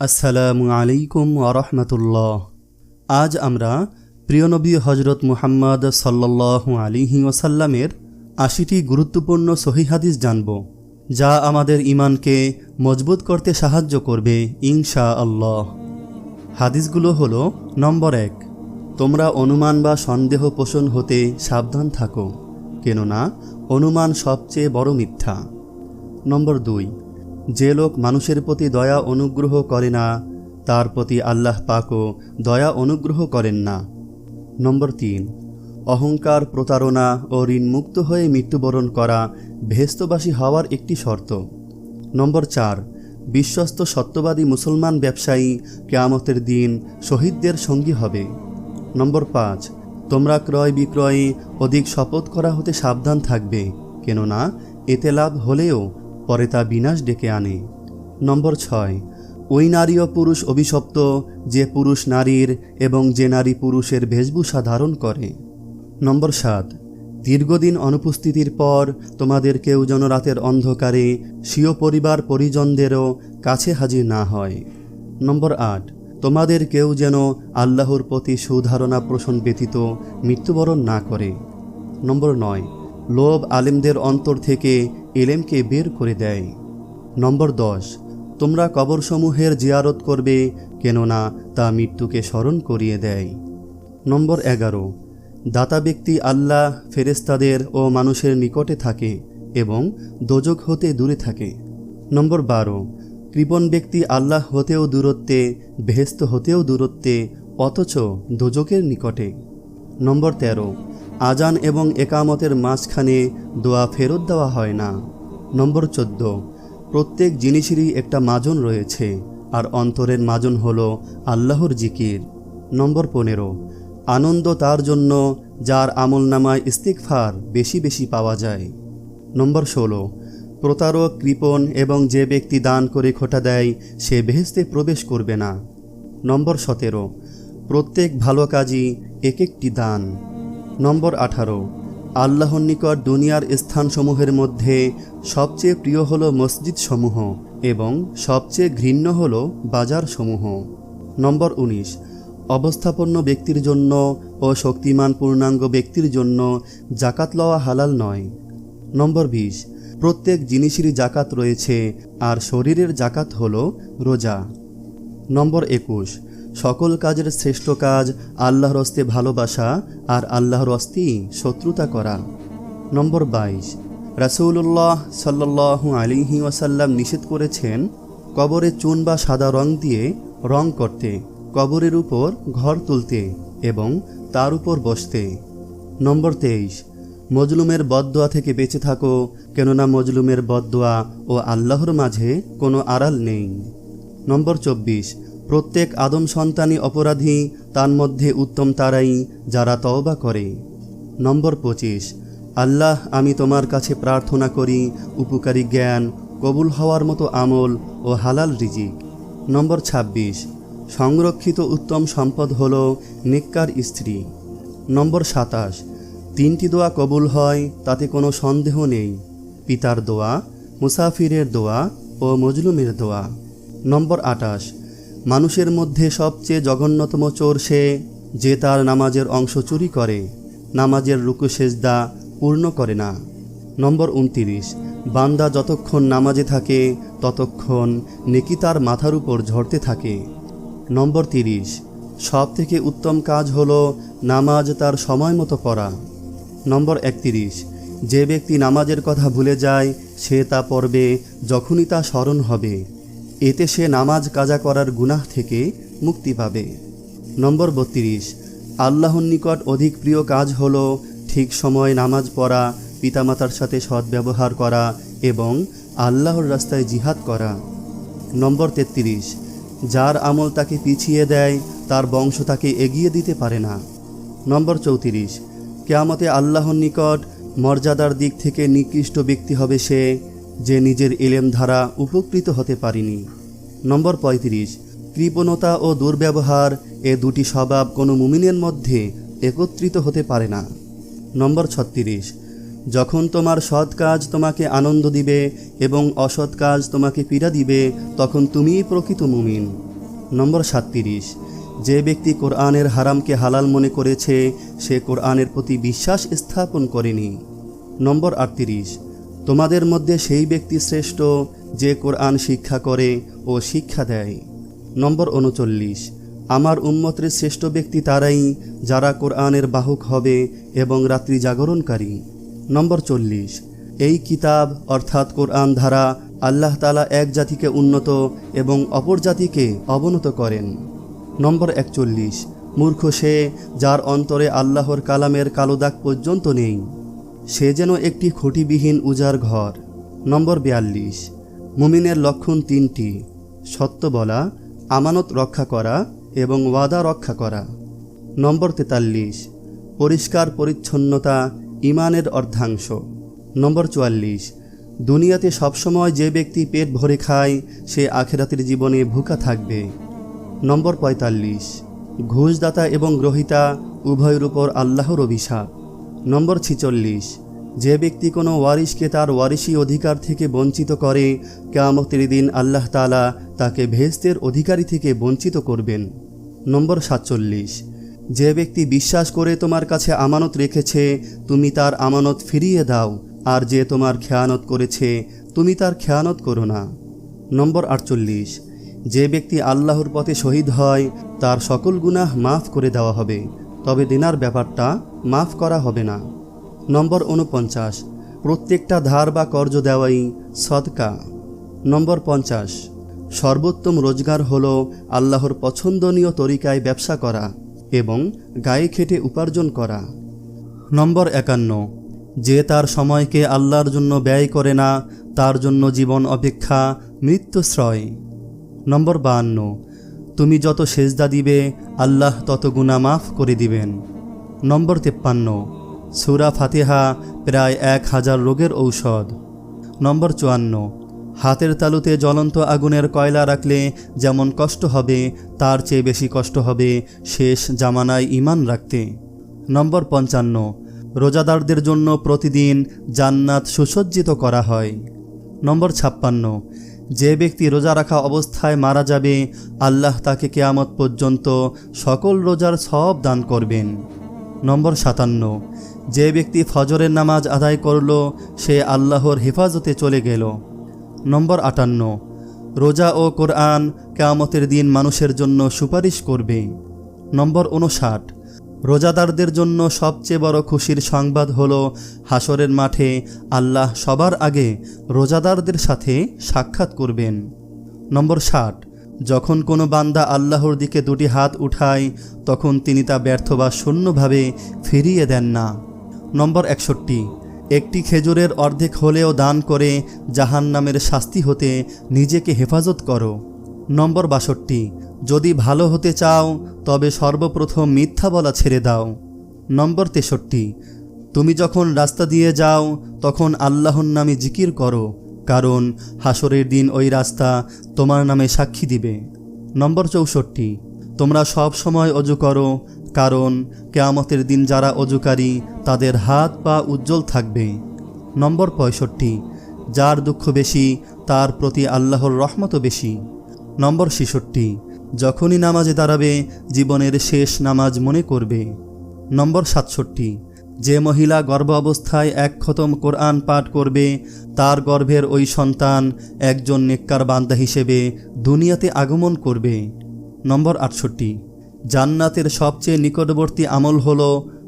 আসসালামু আলাইকুম আরহামতুল্লাহ আজ আমরা প্রিয়নবী হজরত মুহাম্মদ সাল্লাল্লাহু আলিহি ওসাল্লামের আশিটি গুরুত্বপূর্ণ সহি হাদিস জানব, যা আমাদের ইমানকে মজবুত করতে সাহায্য করবে ইনশা আল্লাহ হাদিসগুলো হলো, নম্বর এক, তোমরা অনুমান বা সন্দেহ পোষণ হতে সাবধান থাকো, কেননা অনুমান সবচেয়ে বড় মিথ্যা। নম্বর দুই যে লোক মানুষের প্রতি দয়া অনুগ্রহ করে না, তার প্রতি আল্লাহ পাকও দয়া অনুগ্রহ করেন না। নম্বর তিন, অহংকার, প্রতারণা ও ঋণমুক্ত হয়ে মৃত্যুবরণ করা ভেস্তবাসী হওয়ার একটি শর্ত। নম্বর চার, বিশ্বস্ত সত্যবাদী মুসলমান ব্যবসায়ী কেয়ামতের দিন শহীদদের সঙ্গী হবে। নম্বর পাঁচ, তোমরা ক্রয় বিক্রয়ে অধিক শপথ করা হতে সাবধান থাকবে, কেননা এতে লাভ হলেও পরে তা বিনাশ ডেকে আনে। নম্বর ছয়, ওই নারী ও পুরুষ অভিশপ্ত, যে পুরুষ নারীর এবং যে নারী পুরুষের বেশভূষা ধারণ করে। নম্বর সাত, দীর্ঘদিন অনুপস্থিতির পর তোমাদের কেউ যেন রাতের অন্ধকারে স্বীয় পরিবার পরিজনদেরও কাছে হাজির না হয়। নম্বর আট, তোমাদের কেউ যেন আল্লাহর প্রতি সুধারণা পোষণ ব্যতীত মৃত্যুবরণ না করে। নম্বর নয়, লোভ আলেমদের অন্তর থেকে এলেমকে বের করে দেয়। নম্বর দশ, তোমরা কবরসমূহের জিয়ারত করবে, কেননা তা মৃত্যুকে স্মরণ করিয়ে দেয়। নম্বর এগারো, দাতা ব্যক্তি আল্লাহ ফেরেস্তাদের ও মানুষের নিকটে থাকে এবং দোজক হতে দূরে থাকে। নম্বর বারো, কৃপণ ব্যক্তি আল্লাহ হতেও দূরত্বে বেহেস্ত হতেও দূরত্বে, অথচ দোজকের নিকটে। নম্বর তেরো আজান এবং একামতের মাঝখানে দোয়া ফেরত দেওয়া হয় না। নম্বর চোদ্দ, প্রত্যেক জিনিসেরই একটা মাজন রয়েছে, আর অন্তরের মাজন হল আল্লাহর জিকির। নম্বর পনেরো, আনন্দ তার জন্য যার আমল নামায় ইস্তিকফার বেশি বেশি পাওয়া যায়। নম্বর ষোলো, প্রতারক কৃপণ এবং যে ব্যক্তি দান করে খোটা দেয়, সে বেহেস্তে প্রবেশ করবে না। নম্বর সতেরো, প্রত্যেক ভালো কাজই এক একটি দান। নম্বর আঠারো। আল্লাহর নিকট দুনিয়ার স্থানসমূহের মধ্যে সবচেয়ে প্রিয় হল মসজিদসমূহ এবং সবচেয়ে ঘৃণ্য হল বাজারসমূহ। নম্বর উনিশ। অবস্থাপন্ন ব্যক্তির জন্য ও শক্তিমান পূর্ণাঙ্গ ব্যক্তির জন্য জাকাত লওয়া হালাল নয়। নম্বর বিশ। প্রত্যেক জিনিসেরই জাকাত রয়েছে আর শরীরের জাকাত হল রোজা। নম্বর একুশ। সকল কাজের শ্রেষ্ঠ কাজ আল্লাহর হস্তে ভালোবাসা আর আল্লাহর হস্তেই শত্রুতা করা। নম্বর বাইশ। রাসৌল্লাহ সাল্লাহু আলিহি ওয়াসাল্লাম নিষেধ করেছেন কবরে চুন বা সাদা রং দিয়ে রং করতে, কবরের উপর ঘর তুলতে এবং তার উপর বসতে। নম্বর তেইশ। মজলুমের বদদোয়া থেকে বেঁচে থাকো, কেননা মজলুমের বদদোয়া ও আল্লাহর মাঝে কোনো আড়াল নেই। নম্বর চব্বিশ। প্রত্যেক আদম সন্তানই অপরাধী, তার মধ্যে উত্তম তারাই যারা তওবা করে। নম্বর পঁচিশ, আল্লাহ, আমি তোমার কাছে প্রার্থনা করি, উপকারী জ্ঞান, কবুল হওয়ার মতো আমল ও হালাল রিজিক। নম্বর ২৬ সংরক্ষিত উত্তম সম্পদ হল নিক্কার স্ত্রী। নম্বর সাতাশ, তিনটি দোয়া কবুল হয়, তাতে কোনো সন্দেহ নেই। পিতার দোয়া, মুসাফিরের দোয়া ও মজলুমের দোয়া। নম্বর আটাশ মানুষের মধ্যে সবচেয়ে জঘন্যতম চোর সে যে তার নামাজের অংশ চুরি করে, নামাজের রুকু সেজদা পূর্ণ করে না। নম্বর উনতিরিশ, বান্দা যতক্ষণ নামাজে থাকে, ততক্ষণ নেকি তার মাথার উপর ঝরতে থাকে। নম্বর তিরিশ সব থেকে উত্তম কাজ হল নামাজ তার সময় মতো পড়া। নম্বর একতিরিশ, যে ব্যক্তি নামাজের কথা ভুলে যায়, সে তা পড়বে যখনই তা স্মরণ হবে। এতে সে নামাজ কাজা করার গুনাহ থেকে মুক্তি পাবে। নম্বর বত্রিশ, আল্লাহর নিকট অধিক প্রিয় কাজ হল ঠিক সময় নামাজ পড়া, পিতামাতার সাথে সদ্ব্যবহার করা এবং আল্লাহর রাস্তায় জিহাদ করা। নম্বর তেত্রিশ, যার আমল তাকে পিছিয়ে দেয়, তার বংশ তাকে এগিয়ে দিতে পারে না। নম্বর চৌত্রিশ, কেয়ামতে আল্লাহর নিকট মর্যাদার দিক থেকে নিকৃষ্ট ব্যক্তি হবে সে যে নিজের এলেম ধারা উপকৃত হতে পারেনি। নম্বর পঁয়ত্রিশ, কৃপণতা ও দুর্ব্যবহার এ দুটি স্বভাব কোনো মুমিনের মধ্যে একত্রিত হতে পারে না। নম্বর ছত্রিশ, যখন তোমার সৎ কাজ তোমাকে আনন্দ দিবে এবং অসৎ কাজ তোমাকে পীড়া দিবে, তখন তুমিই প্রকৃত মুমিন। নম্বর সাতত্রিশ, যে ব্যক্তি কোরআনের হারামকে হালাল মনে করেছে, সে কোরআনের প্রতি বিশ্বাস স্থাপন করেনি। নম্বর আটত্রিশ তোমাদের মধ্যে সেই ব্যক্তি শ্রেষ্ঠ যে কোরআন শিক্ষা করে ও শিক্ষা দেয়। নম্বর উনচল্লিশ, আমার উম্মতের শ্রেষ্ঠ ব্যক্তি তারাই যারা কোরআনের বাহক হবে এবং রাত্রি জাগরণকারী। নম্বর চল্লিশ, এই কিতাব অর্থাৎ কোরআন ধারা আল্লাহ তালা এক জাতিকে উন্নত এবং অপর জাতিকে অবনত করেন। নম্বর একচল্লিশ, মূর্খ সে যার অন্তরে আল্লাহর কালামের কালো দাগ পর্যন্ত নেই। সে যেন একটি খুঁটিবিহীন উজার ঘর। নম্বর বিয়াল্লিশ। মুমিনের লক্ষণ তিনটি। সত্য বলা, আমানত রক্ষা করা এবং ওয়াদা রক্ষা করা। নম্বর তেতাল্লিশ। পরিষ্কার পরিচ্ছন্নতা, ইমানের অর্ধাংশ। নম্বর চুয়াল্লিশ। দুনিয়াতে সবসময় যে ব্যক্তি পেট ভরে খায়, সে আখেরাতের জীবনে ভুকা থাকবে। নম্বর পঁয়তাল্লিশ। ঘুষদাতা এবং গ্রহিতা উভয়ের উপর আল্লাহর অভিশাপ। নম্বর ছিচল্লিশ। যে ব্যক্তি কোনো ওয়ারিশকে তার ওয়ারিশি অধিকার থেকে বঞ্চিত করে, কেয়ামতের দিন আল্লাহ তালা তাকে ভেস্তের অধিকারী থেকে বঞ্চিত করবেন। নম্বর সাতচল্লিশ। যে ব্যক্তি বিশ্বাস করে তোমার কাছে আমানত রেখেছে, তুমি তার আমানত ফিরিয়ে দাও, আর যে তোমার খেয়ানত করেছে, তুমি তার খেয়ানত করো না। নম্বর আটচল্লিশ। যে ব্যক্তি আল্লাহর পথে শহীদ হয়, তার সকল গুনাহ মাফ করে দেওয়া হবে। তবে দিনার ব্যাপারটা মাফ করা হবে না। নম্বর উনপঞ্চাশ, প্রত্যেকটা ধার বা কর্জ দেওয়াই সদকা। নম্বর পঞ্চাশ, সর্বোত্তম রোজগার হল আল্লাহর পছন্দনীয় তরিকায় ব্যবসা করা এবং গায়ে খেটে উপার্জন করা। নম্বর একান্ন, যে তার সময়কে আল্লাহর জন্য ব্যয় করে না, তার জন্য জীবন অপেক্ষা মৃত্যুশ্রয়। নম্বর বাহান্ন তুমি যত সেজদা দিবে, আল্লাহ তত গুণা মাফ করে দিবেন। নম্বর তেপ্পান্ন, সুরা ফাতিহা প্রায় এক হাজার রোগের ঔষধ। নম্বর চুয়ান্ন, হাতের তালুতে জ্বলন্ত আগুনের কয়লা রাখলে যেমন কষ্ট হবে, তার চেয়ে বেশি কষ্ট হবে শেষ জামানায় ইমান রাখতে। নম্বর পঞ্চান্ন, রোজাদারদের জন্য প্রতিদিন জান্নাত সুসজ্জিত করা হয়। নম্বর ছাপ্পান্ন যে ব্যক্তি রোজা রাখা অবস্থায় মারা যাবে, আল্লাহ তাকে কেয়ামত পর্যন্ত সকল রোজার সব দান করবেন। নম্বর সাতান্ন, যে ব্যক্তি ফজরের নামাজ আদায় করল, সে আল্লাহর হেফাজতে চলে গেল। নম্বর আটান্ন, রোজা ও কোরআন কেয়ামতের দিন মানুষের জন্য সুপারিশ করবে। নম্বর উনষাট রোজাদারদের জন্য সবচেয়ে বড় খুশির সংবাদ হল হাসরের মাঠে আল্লাহ সবার আগে রোজাদারদের সাথে সাক্ষাৎ করবেন। নম্বর ষাট, যখন কোনো বান্দা আল্লাহর দিকে দুটি হাত উঠায়, তখন তিনি তা ব্যর্থ বা শূন্যভাবে ফিরিয়ে দেন না। নম্বর একষট্টি, একটি খেজুরের অর্ধেক হলেও দান করে জাহান নামের শাস্তি হতে নিজেকে হেফাজত করো। নম্বর বাষট্টি। যদি ভালো হতে চাও, তবে সর্বপ্রথম মিথ্যা বলা ছেড়ে দাও। নম্বর তেষট্টি। তুমি যখন রাস্তা দিয়ে যাও, তখন আল্লাহর নামে জিকির করো, কারণ হাসরের দিন ওই রাস্তা তোমার নামে সাক্ষী দিবে। নম্বর চৌষট্টি। তোমরা সব সময় অজু করো, কারণ কেয়ামতের দিন যারা অজুকারী, তাদের হাত পা উজ্জ্বল থাকবে। নম্বর পঁয়ষট্টি। যার দুঃখ বেশি, তার প্রতি আল্লাহর রহমতও বেশি। নম্বর ছেষট্টি, যখনই নামাজে দাঁড়াবে, জীবনের শেষ নামাজ মনে করবে। নম্বর সাতষট্টি, যে মহিলা গর্ভ অবস্থায় এক খতম কোরআন পাঠ করবে, তার গর্ভের ওই সন্তান একজন নেককার বান্দা হিসেবে দুনিয়াতে আগমন করবে। নম্বর আটষট্টি, জান্নাতের সবচেয়ে নিকটবর্তী আমল হল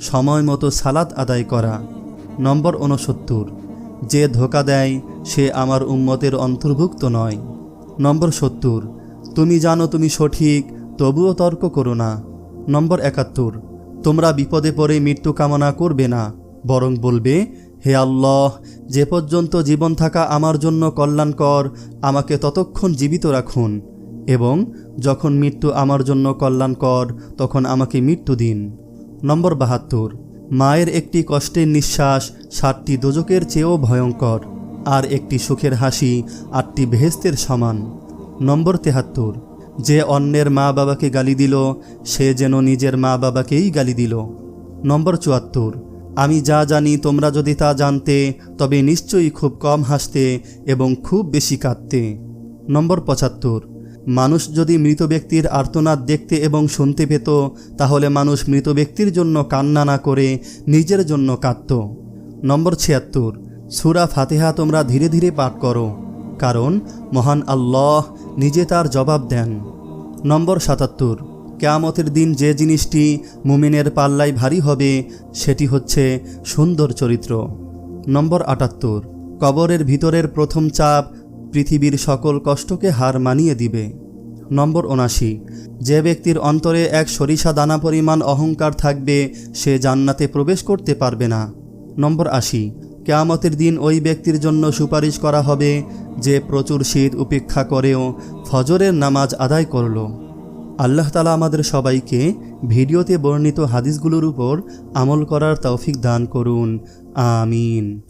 সময় মতো সালাত আদায় করা। নম্বর উনসত্তর যে ধোকা দেয়, সে আমার উম্মতের অন্তর্ভুক্ত নয়। নম্বর সত্তর, তুমি জানো তুমি সঠিক, তবুও তর্ক করো না। নম্বর একাত্তর, তোমরা বিপদে পড়ে মৃত্যু কামনা করবে না, বরং বলবে, হে আল্লাহ, যে পর্যন্ত জীবন থাকা আমার জন্য কল্যাণকর, আমাকে ততক্ষণ জীবিত রাখুন। এবং যখন মৃত্যু আমার জন্য কল্যাণকর, তখন আমাকে মৃত্যু দিন। নম্বর বাহাত্তর, মায়ের একটি কষ্টের নিঃশ্বাস, সাতটি দোজকের চেয়েও ভয়ঙ্কর। আর একটি সুখের হাসি আটটি বেহেস্তের সমান। নম্বর তেহাত্তর, যে অন্যের মা বাবাকে গালি দিল, সে যেন নিজের মা বাবাকেই গালি দিল। নম্বর চুয়াত্তর, আমি যা জানি তোমরা যদি তা জানতে, তবে নিশ্চয়ই খুব কম হাসতে এবং খুব বেশি কাঁদতে। নম্বর পঁচাত্তর, মানুষ যদি মৃত ব্যক্তির আর্তনাদ দেখতে এবং শুনতে পেত, তাহলে মানুষ মৃত ব্যক্তির জন্য কান্না না করে নিজের জন্য কাঁদত। নম্বর ছিয়াত্তর সুরা ফাতেহা তোমরা ধীরে ধীরে পাঠ করো, কারণ মহান আল্লাহ নিজে তার জবাব দেন। নম্বর সাতাত্তর, কেয়ামতের দিন যে জিনিসটি মুমিনের পাল্লায় ভারী হবে, সেটি হচ্ছে সুন্দর চরিত্র। নম্বর আটাত্তর, কবরের ভিতরের প্রথম চাপ পৃথিবীর সকল কষ্টকে হার মানিয়ে দিবে। নম্বর উনাশি যে ব্যক্তির অন্তরে এক সরিষা দানা পরিমাণ অহংকার থাকবে, সে জান্নাতে প্রবেশ করতে পারবে না। নম্বর আশি কেয়ামতের দিন ওই ব্যক্তির জন্য সুপারিশ করা হবে যে প্রচুর শীত উপেক্ষা করেও ফজরের নামাজ আদায় করল। আল্লাহ তালা আমাদের সবাইকে ভিডিওতে বর্ণিত হাদিসগুলোর উপর আমল করার তৌফিক দান করুন। আমিন।